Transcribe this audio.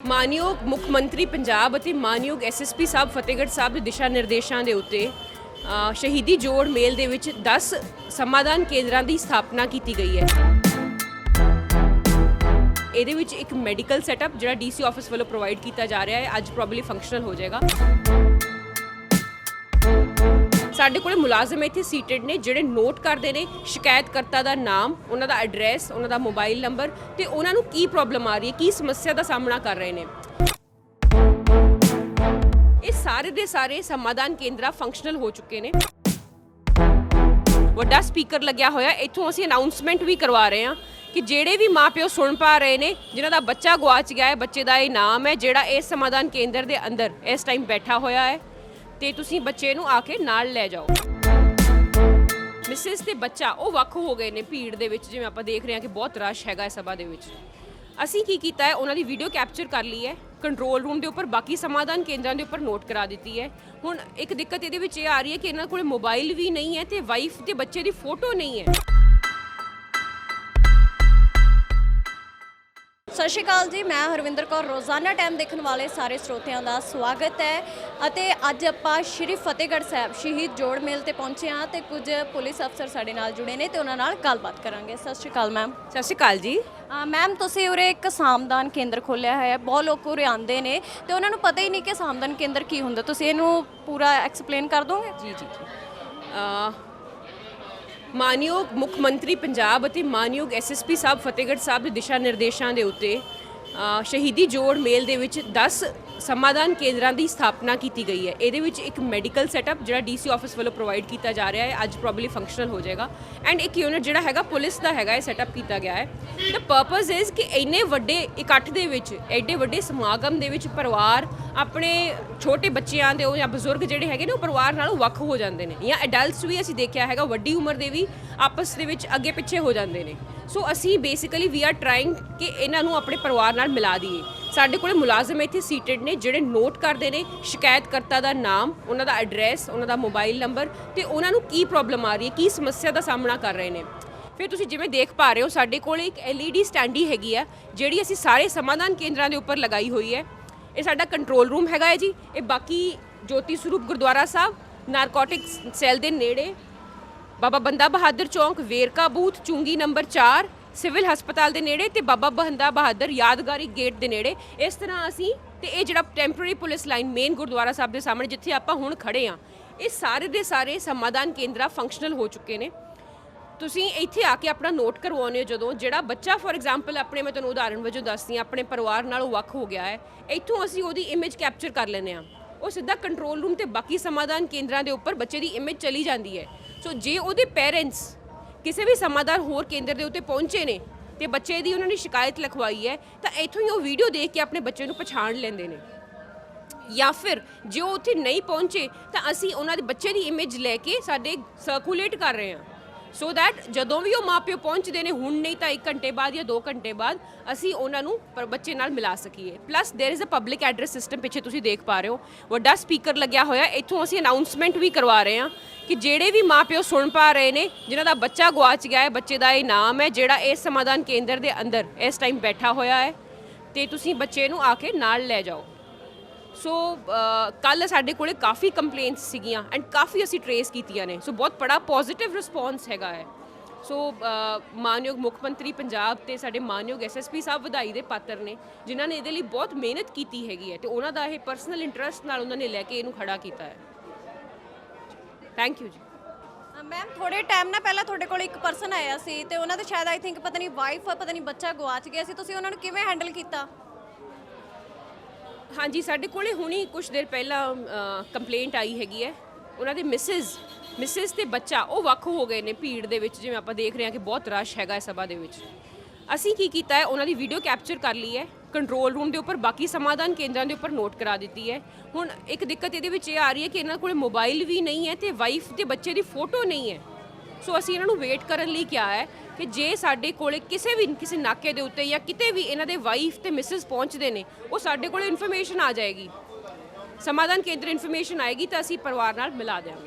ਮਾਨਯੋਗ ਮੁੱਖ ਮੰਤਰੀ ਪੰਜਾਬ ਅਤੇ ਮਾਨਯੋਗ ਐਸਐਸਪੀ ਸਾਹਿਬ ਫਤਿਹਗੜ੍ਹ ਸਾਹਿਬ ਦੇ ਦਿਸ਼ਾ ਨਿਰਦੇਸ਼ਾਂ ਦੇ ਉੱਤੇ ਅ, ਸ਼ਹੀਦੀ ਜੋੜ ਮੇਲ ਦੇ ਵਿੱਚ 10 ਸਮਾਧਾਨ ਕੇਂਦਰਾਂ ਦੀ ਸਥਾਪਨਾ ਕੀਤੀ ਗਈ ਹੈ। ਇਹਦੇ ਵਿੱਚ ਇੱਕ ਮੈਡੀਕਲ ਸੈਟਅਪ ਜਿਹੜਾ ਡੀਸੀ ਆਫਿਸ ਵੱਲੋਂ ਪ੍ਰੋਵਾਈਡ ਕੀਤਾ ਜਾ ਰਿਹਾ ਹੈ ਅੱਜ ਪ੍ਰੋਬਬਲੀ ਫੰਕਸ਼ਨਲ ਹੋ ਜਾਏਗਾ। ਸਾਡੇ ਕੋਲੇ ਮੁਲਾਜ਼ਮ ਇੱਥੇ ਸੀਟਡ ਨੇ, ਜਿਹੜੇ ਨੋਟ ਕਰਦੇ ਨੇ ਸ਼ਿਕਾਇਤਕਰਤਾ ਦਾ ਨਾਮ, ਉਹਨਾਂ ਦਾ ਐਡਰੈਸ ਉਹਨਾਂ ਦਾ ਮੋਬਾਈਲ ਨੰਬਰ ਤੇ ਉਹਨਾਂ ਨੂੰ ਕੀ ਪ੍ਰੋਬਲਮ ਆ ਰਹੀ ਹੈ, ਕੀ ਸਮੱਸਿਆ ਦਾ ਸਾਹਮਣਾ ਕਰ ਰਹੇ ਨੇ। ਇਹ ਸਾਰੇ ਦੇ ਸਾਰੇ ਸਮਾਧਾਨ ਕੇਂਦਰ ਫੰਕਸ਼ਨਲ ਹੋ ਚੁੱਕੇ ਨੇ। ਵੱਡਾ ਸਪੀਕਰ ਲੱਗਿਆ ਹੋਇਆ, ਇੱਥੋਂ ਅਸੀਂ ਅਨਾਉਂਸਮੈਂਟ ਵੀ ਕਰਵਾ ਰਹੇ ਹਾਂ ਕਿ ਜਿਹੜੇ ਵੀ ਮਾਪਿਓ ਸੁਣ ਪਾ ਰਹੇ ਨੇ, ਜਿਨ੍ਹਾਂ ਦਾ ਬੱਚਾ ਗਵਾਚ ਗਿਆ ਹੈ, ਬੱਚੇ ਦਾ ਇਹ ਨਾਮ ਹੈ, ਜਿਹੜਾ ਇਸ ਸਮਾਧਾਨ ਕੇਂਦਰ ਦੇ ਅੰਦਰ ਇਸ ਟਾਈਮ ਬੈਠਾ ਹੋਇਆ ਹੈ। ਤੇ ਤੁਸੀਂ ਬੱਚੇ ਨੂੰ ਆ ਕੇ ਨਾਲ ਲੈ ਜਾਓ। ਮਿਸਿਸ ਤੇ ਬੱਚਾ ਉਹ ਵੱਖ ਹੋ ਗਏ ਨੇ ਭੀੜ ਦੇ ਵਿੱਚ, ਜਿਵੇਂ ਆਪਾਂ ਦੇਖ ਰਹੇ ਹਾਂ ਕਿ ਬਹੁਤ ਰਸ਼ ਹੈਗਾ ਇਸ ਸਭਾ ਦੇ ਵਿੱਚ। ਅਸੀਂ ਕੀ ਕੀਤਾ ਹੈ, ਉਹਨਾਂ ਦੀ ਵੀਡੀਓ ਕੈਪਚਰ ਕਰ ਲਈ ਹੈ ਕੰਟਰੋਲ ਰੂਮ ਦੇ ਉੱਪਰ ਬਾਕੀ ਸਮਾਧਾਨ ਕੇਂਦਰਾਂ ਦੇ ਉੱਪਰ ਨੋਟ ਕਰਾ ਦਿੱਤੀ ਹੈ। ਹੁਣ ਇੱਕ ਦਿੱਕਤ ਇਹਦੇ ਵਿੱਚ ਇਹ ਆ ਰਹੀ ਹੈ ਕਿ ਇਹਨਾਂ ਕੋਲ ਮੋਬਾਈਲ ਵੀ ਨਹੀਂ ਹੈ ਤੇ ਵਾਈਫ ਤੇ ਬੱਚੇ ਦੀ ਫੋਟੋ ਨਹੀਂ ਹੈ। ਸਤਿ ਸ਼੍ਰੀ ਅਕਾਲ ਜੀ ਮੈਂ ਹਰਵਿੰਦਰ ਕੌਰ। ਰੋਜ਼ਾਨਾ ਟਾਈਮ ਦੇਖਣ ਵਾਲੇ ਸਾਰੇ ਸਰੋਤਿਆਂ ਦਾ ਸਵਾਗਤ ਹੈ। ਅਤੇ ਅੱਜ ਆਪਾਂ ਸ਼੍ਰੀ ਫਤਿਹਗੜ੍ਹ ਸਾਹਿਬ ਸ਼ਹੀਦ ਜੋੜ ਮੇਲ ਤੇ ਪਹੁੰਚੇ ਹਾਂ ਤੇ ਕੁਝ ਪੁਲਿਸ ਅਫਸਰ ਸਾਡੇ ਨਾਲ ਜੁੜੇ ਨੇ ਤੇ ਉਹਨਾਂ ਨਾਲ ਗੱਲਬਾਤ ਕਰਾਂਗੇ। ਸਤਿ ਸ਼੍ਰੀ ਅਕਾਲ ਮੈਮ ਸਤਿ ਸ਼੍ਰੀ ਅਕਾਲ ਜੀ। ਮੈਮ ਤੁਸੀਂ ਉਰੇ ਇੱਕ ਸਾਮਦਾਨ ਕੇਂਦਰ ਖੋਲ੍ਹਿਆ ਹੋਇਆ ਹੈ ਬਹੁਤ ਲੋਕ ਉਰੇ ਆਉਂਦੇ ਨੇ ਤੇ ਉਹਨਾਂ ਨੂੰ ਪਤਾ ਹੀ ਨਹੀਂ ਕਿ ਸਾਮਦਾਨ ਕੇਂਦਰ ਕੀ ਹੁੰਦਾ। ਤੁਸੀਂ ਇਹਨੂੰ ਪੂਰਾ ਐਕਸਪਲੇਨ ਕਰ ਦੋਗੇ? ਜੀ ਜੀ ਜੀ। ਮਾਨਯੋਗ ਮੁੱਖ ਮੰਤਰੀ ਪੰਜਾਬ ਅਤੇ ਮਾਨਯੋਗ ਐਸਐਸਪੀ ਸਾਹਿਬ ਫਤਿਹਗੜ੍ਹ ਸਾਹਿਬ ਦੇ ਦਿਸ਼ਾ ਨਿਰਦੇਸ਼ਾਂ ਦੇ ਉੱਤੇ ਸ਼ਹੀਦੀ ਜੋੜ ਮੇਲ ਦੇ ਵਿੱਚ 10 ਸਮਾਧਾਨ ਕੇਂਦਰਾਂ ਦੀ ਸਥਾਪਨਾ ਕੀਤੀ ਗਈ ਹੈ। ਇਹਦੇ ਵਿੱਚ ਇੱਕ ਮੈਡੀਕਲ ਸੈਟਅਪ ਜਿਹੜਾ ਡੀਸੀ ਆਫਿਸ ਵੱਲੋਂ ਪ੍ਰੋਵਾਈਡ ਕੀਤਾ ਜਾ ਰਿਹਾ ਹੈ। ਅੱਜ ਪ੍ਰੋਬਬਲੀ ਫੰਕਸ਼ਨਲ ਹੋ ਜਾਏਗਾ। ਐਂਡ ਇੱਕ ਯੂਨਿਟ ਜਿਹੜਾ ਹੈਗਾ, ਪੁਲਿਸ ਦਾ ਹੈਗਾ, ਇਹ ਸੈਟਅਪ ਕੀਤਾ ਗਿਆ ਹੈ। ਦ ਪਰਪਸ ਇਜ਼ ਕਿ ਇੰਨੇ ਵੱਡੇ ਇਕੱਠ ਦੇ ਵਿੱਚ, ਐਡੇ ਵੱਡੇ ਸਮਾਗਮ ਦੇ ਵਿੱਚ ਪਰਿਵਾਰ ਆਪਣੇ ਛੋਟੇ ਬੱਚਿਆਂ ਦੇ ਉਹ ਜਾਂ ਬਜ਼ੁਰਗ ਜਿਹੜੇ ਹੈਗੇ ਨੇ, ਉਹ ਪਰਿਵਾਰ ਨਾਲੋਂ ਵੱਖ ਹੋ ਜਾਂਦੇ ਨੇ। ਜਾਂ ਐਡਲਟਸ ਵੀ ਅਸੀਂ ਦੇਖਿਆ ਹੈਗਾ, ਵੱਡੀ ਉਮਰ ਦੇ ਵੀ ਆਪਸ ਦੇ ਵਿੱਚ ਅੱਗੇ ਪਿੱਛੇ ਹੋ ਜਾਂਦੇ ਨੇ। ਸੋ ਅਸੀਂ ਬੇਸਿਕਲੀ ਵੀ ਆਰ ਟਰਾਈਂਗ ਕਿ ਇਹਨਾਂ ਨੂੰ ਆਪਣੇ ਪਰਿਵਾਰ ਨਾਲ ਮਿਲਾ ਦਈਏ। ਸਾਡੇ ਕੋਲੇ ਮੁਲਾਜ਼ਮ ਇੱਥੇ ਸੀਟਡ ਨੇ, ਜਿਹੜੇ ਨੋਟ ਕਰਦੇ ਨੇ, ਸ਼ਿਕਾਇਤਕਰਤਾ ਦਾ ਨਾਮ, ਉਹਨਾਂ ਦਾ ਐਡਰੈਸ ਉਹਨਾਂ ਦਾ ਮੋਬਾਈਲ ਨੰਬਰ ਤੇ ਉਹਨਾਂ ਨੂੰ ਕੀ ਪ੍ਰੋਬਲਮ ਆ ਰਹੀ ਹੈ, ਕੀ ਸਮੱਸਿਆ ਦਾ ਸਾਹਮਣਾ ਕਰ ਰਹੇ ਨੇ। ਫਿਰ ਤੁਸੀਂ ਜਿਵੇਂ ਦੇਖ ਪਾ ਰਹੇ ਹੋ, ਸਾਡੇ ਕੋਲ ਇੱਕ LED ਸਟੈਂਡੀ ਹੈਗੀ ਆ ਜਿਹੜੀ ਅਸੀਂ ਸਾਰੇ ਸਮਾਧਾਨ ਕੇਂਦਰਾਂ ਦੇ ਉੱਪਰ ਲਗਾਈ ਹੋਈ ਹੈ। ਇਹ ਸਾਡਾ ਕੰਟਰੋਲ ਰੂਮ ਹੈਗਾ ਹੈ ਜੀ। ਇਹ ਬਾਕੀ ਜੋਤੀ ਸਰੂਪ ਗੁਰਦੁਆਰਾ ਸਾਹਿਬ ਨਾਰਕੋਟਿਕਸ ਸੈੱਲ ਦੇ ਨੇੜੇ, ਬਾਬਾ ਬੰਦਾ ਬਹਾਦਰ ਚੌਂਕ, ਵੇਰਕਾ ਬੂਥ, ਚੁੰਗੀ ਨੰਬਰ 4 ਸਿਵਲ ਹਸਪਤਾਲ ਦੇ ਨੇੜੇ ਤੇ ਬਾਬਾ ਬਹੰਦਾ ਬਹਾਦਰ ਯਾਦਗਾਰੀ ਗੇਟ ਦੇ ਨੇੜੇ। ਇਸ ਤਰ੍ਹਾਂ ਅਸੀਂ ਤੇ ਇਹ ਜਿਹੜਾ temporary police line main Gurdwara Sahib ਦੇ ਸਾਹਮਣੇ ਜਿੱਥੇ ਆਪਾਂ ਹੁਣ ਖੜੇ ਆ, ਇਹ ਸਾਰੇ ਦੇ ਸਾਰੇ ਸਮਾਧਾਨ ਕੇਂਦਰਾ ਫੰਕਸ਼ਨਲ ਹੋ ਚੁੱਕੇ ਨੇ। ਤੁਸੀਂ ਇੱਥੇ ਆ ਕੇ ਆਪਣਾ ਨੋਟ ਕਰਵਾਉਂਦੇ ਹੋ ਜਦੋਂ, ਜਿਹੜਾ ਬੱਚਾ ਫੋਰ ਐਗਜ਼ਾਮਪਲ ਆਪਣੇ ਮੈਂ ਤੁਹਾਨੂੰ ਉਦਾਹਰਣ ਵਜੋਂ ਦੱਸਦੀ ਹਾਂ ਆਪਣੇ ਪਰਿਵਾਰ ਨਾਲੋਂ ਵੱਖ ਹੋ ਗਿਆ ਹੈ, ਇੱਥੋਂ ਅਸੀਂ ਉਹਦੀ ਇਮੇਜ ਕੈਪਚਰ ਕਰ ਲੈਂਦੇ ਆ। ਉਹ ਸਿੱਧਾ ਕੰਟਰੋਲ ਰੂਮ ਤੇ ਬਾਕੀ ਸਮਾਧਾਨ ਕੇਂਦਰਾਂ ਦੇ ਉੱਪਰ ਬੱਚੇ ਦੀ ਇਮੇਜ ਚਲੀ ਜਾਂਦੀ ਹੈ। ਸੋ ਜੇ ਉਹਦੇ ਪੇਰੈਂਟਸ ਕਿਸੇ ਵੀ ਸਮਾਧਾਨ ਹੋਰ ਕੇਂਦਰ ਦੇ ਉੱਤੇ ਪਹੁੰਚੇ ਨੇ ਤੇ ਬੱਚੇ ਦੀ ਉਹਨਾਂ ਨੇ ਸ਼ਿਕਾਇਤ ਲਿਖਵਾਈ ਹੈ, ਤਾਂ ਇੱਥੋਂ ਹੀ ਉਹ ਵੀਡੀਓ ਦੇਖ ਕੇ ਆਪਣੇ ਬੱਚੇ ਨੂੰ ਪਛਾਣ ਲੈਂਦੇ ਨੇ। ਜਾਂ ਫਿਰ ਜੇ ਉਹ ਉੱਥੇ ਨਹੀਂ ਪਹੁੰਚੇ, ਤਾਂ ਅਸੀਂ ਉਹਨਾਂ ਦੇ ਬੱਚੇ ਦੀ ਇਮੇਜ ਲੈ ਕੇ ਸਾਡੇ ਸਰਕੂਲੇਟ ਕਰ ਰਹੇ ਹਾਂ। ਸੋ ਥੈਟ ਜਦੋਂ ਵੀ ਉਹ ਮਾਪਿਓ ਪਹੁੰਚਦੇ ਨੇ ਹੁਣ ਨਹੀਂ ਤਾਂ 1 ਘੰਟੇ ਬਾਅਦ ਜਾਂ 2 ਘੰਟੇ ਬਾਅਦ ਅਸੀਂ ਉਹਨਾਂ ਨੂੰ ਪਰ ਬੱਚੇ ਨਾਲ ਮਿਲਾ ਸਕੀਏ plus there is a public address system ਪਿੱਛੇ ਤੁਸੀਂ ਦੇਖ ਪਾ ਰਹੇ ਹੋ ਵੱਡਾ ਸਪੀਕਰ ਲੱਗਿਆ ਹੋਇਆ ਇੱਥੋਂ ਅਸੀਂ ਅਨਾਉਂਸਮੈਂਟ ਵੀ ਕਰਵਾ ਰਹੇ ਹਾਂ ਕਿ ਜਿਹੜੇ ਵੀ ਮਾਪਿਓ ਸੁਣ ਪਾ ਰਹੇ ਨੇ ਜਿਨ੍ਹਾਂ ਦਾ ਬੱਚਾ ਗਵਾਚ ਗਿਆ ਹੈ ਬੱਚੇ ਦਾ ਇਹ ਨਾਮ ਹੈ ਜਿਹੜਾ ਇਸ ਸਮਾਧਾਨ ਕੇਂਦਰ ਦੇ ਅੰਦਰ ਇਸ ਟਾਈਮ ਬੈਠਾ ਹੋਇਆ ਹੈ ਤੇ ਤੁਸੀਂ ਬੱਚੇ ਨੂੰ ਆ ਕੇ ਨਾਲ ਲੈ ਜਾਓ ਸੋ uh, ਕੱਲ ਸਾਡੇ ਕੋਲੇ ਕਾਫੀ ਕੰਪਲੇਂਟਸ ਸੀਗੀਆਂ ਐਂਡ ਕਾਫੀ ਅਸੀਂ ਟਰੇਸ ਕੀਤੀਆਂ ਨੇ। ਸੋ ਬਹੁਤ ਬੜਾ ਪੋਜ਼ਿਟਿਵ ਰਿਸਪੌਂਸ ਹੈਗਾ ਹੈ। ਸੋ ਮਾਨਯੋਗ ਮੁੱਖ ਮੰਤਰੀ ਪੰਜਾਬ ਤੇ ਸਾਡੇ ਮਾਨਯੋਗ ਐਸਐਸਪੀ ਸਾਹਿਬ ਵਧਾਈ ਦੇ ਪਾਤਰ ਨੇ, ਜਿਨ੍ਹਾਂ ਨੇ ਇਹਦੇ ਲਈ ਬਹੁਤ ਮਿਹਨਤ ਕੀਤੀ ਹੈਗੀ ਹੈ ਤੇ ਉਹਨਾਂ ਦਾ ਇਹ ਪਰਸਨਲ ਇੰਟਰਸਟ ਨਾਲ ਉਹਨਾਂ ਨੇ ਲੈ ਕੇ ਇਹਨੂੰ ਖੜਾ ਕੀਤਾ ਹੈ। ਥੈਂਕ ਯੂ ਜੀ। ਮੈਮ ਥੋੜੇ ਟਾਈਮ ਨਾਲ ਪਹਿਲਾਂ ਤੁਹਾਡੇ ਕੋਲ ਇੱਕ ਪਰਸਨ ਆਇਆ ਸੀ ਤੇ ਉਹਨਾਂ ਦੇ ਸ਼ਾਇਦ ਆਈ ਥਿੰਕ ਪਤਾ ਨਹੀਂ ਵਾਈਫ ਪਤਾ ਨਹੀਂ ਬੱਚਾ ਗਵਾਚ ਗਿਆ ਸੀ। ਤੁਸੀਂ ਉਹਨਾਂ ਨੂੰ ਕਿਵੇਂ ਹੈਂਡਲ ਕੀਤਾ? ਹਾਂਜੀ, ਸਾਡੇ ਕੋਲੇ ਹੁਣੀ ਕੁਝ ਦੇਰ ਪਹਿਲਾਂ ਕੰਪਲੇਂਟ ਆਈ ਹੈਗੀ ਹੈ। ਉਹਨਾਂ ਦੇ ਮਿਸਿਸ ਮਿਸਿਸ ਤੇ ਬੱਚਾ, ਉਹ ਵੱਖ ਹੋ ਗਏ ਨੇ ਭੀੜ ਦੇ ਵਿੱਚ, ਜਿਵੇਂ ਆਪਾਂ ਦੇਖ ਰਹੇ ਹਾਂ ਕਿ ਬਹੁਤ ਰਸ਼ ਹੈਗਾ ਸਭਾ ਦੇ ਵਿੱਚ। ਅਸੀਂ ਕੀ ਕੀਤਾ ਹੈ, ਉਹਨਾਂ ਦੀ ਵੀਡੀਓ ਕੈਪਚਰ ਕਰ ਲਈ ਹੈ ਕੰਟਰੋਲ ਰੂਮ ਦੇ ਉੱਪਰ, ਬਾਕੀ ਸਮਾਧਾਨ ਕੇਂਦਰਾਂ ਦੇ ਉੱਪਰ ਨੋਟ ਕਰਾ ਦਿੱਤੀ ਹੈ। ਹੁਣ ਇੱਕ ਦਿੱਕਤ ਇਹਦੇ ਵਿੱਚ ਇਹ ਆ ਰਹੀ ਹੈ ਕਿ ਇਹਨਾਂ ਕੋਲ ਮੋਬਾਈਲ ਵੀ ਨਹੀਂ ਹੈ ਤੇ ਵਾਈਫ ਤੇ ਬੱਚੇ ਦੀ ਫੋਟੋ ਨਹੀਂ ਹੈ। ਸੋ ਅਸੀਂ ਇਹਨਾਂ ਨੂੰ ਵੇਟ ਕਰਨ ਲਈ ਕਿਹਾ ਹੈ ਕਿ ਜੇ ਸਾਡੇ ਕੋਲੇ ਕਿਸੇ ਵੀ, ਕਿਸੇ ਨਾਕੇ ਦੇ ਉੱਤੇ ਜਾਂ ਕਿਤੇ ਵੀ ਇਹਨਾਂ ਦੇ ਵਾਈਫ ਤੇ ਮਿਸਿਸ ਪਹੁੰਚਦੇ ਨੇ, ਉਹ ਸਾਡੇ ਕੋਲੇ ਇਨਫੋਰਮੇਸ਼ਨ ਆ ਜਾਏਗੀ। ਸਮਾਧਾਨ ਕੇਂਦਰ ਇਨਫੋਰਮੇਸ਼ਨ ਆਏਗੀ ਤਾਂ ਅਸੀਂ ਪਰਿਵਾਰ ਨਾਲ ਮਿਲਾ ਦੇਵਾਂਗੇ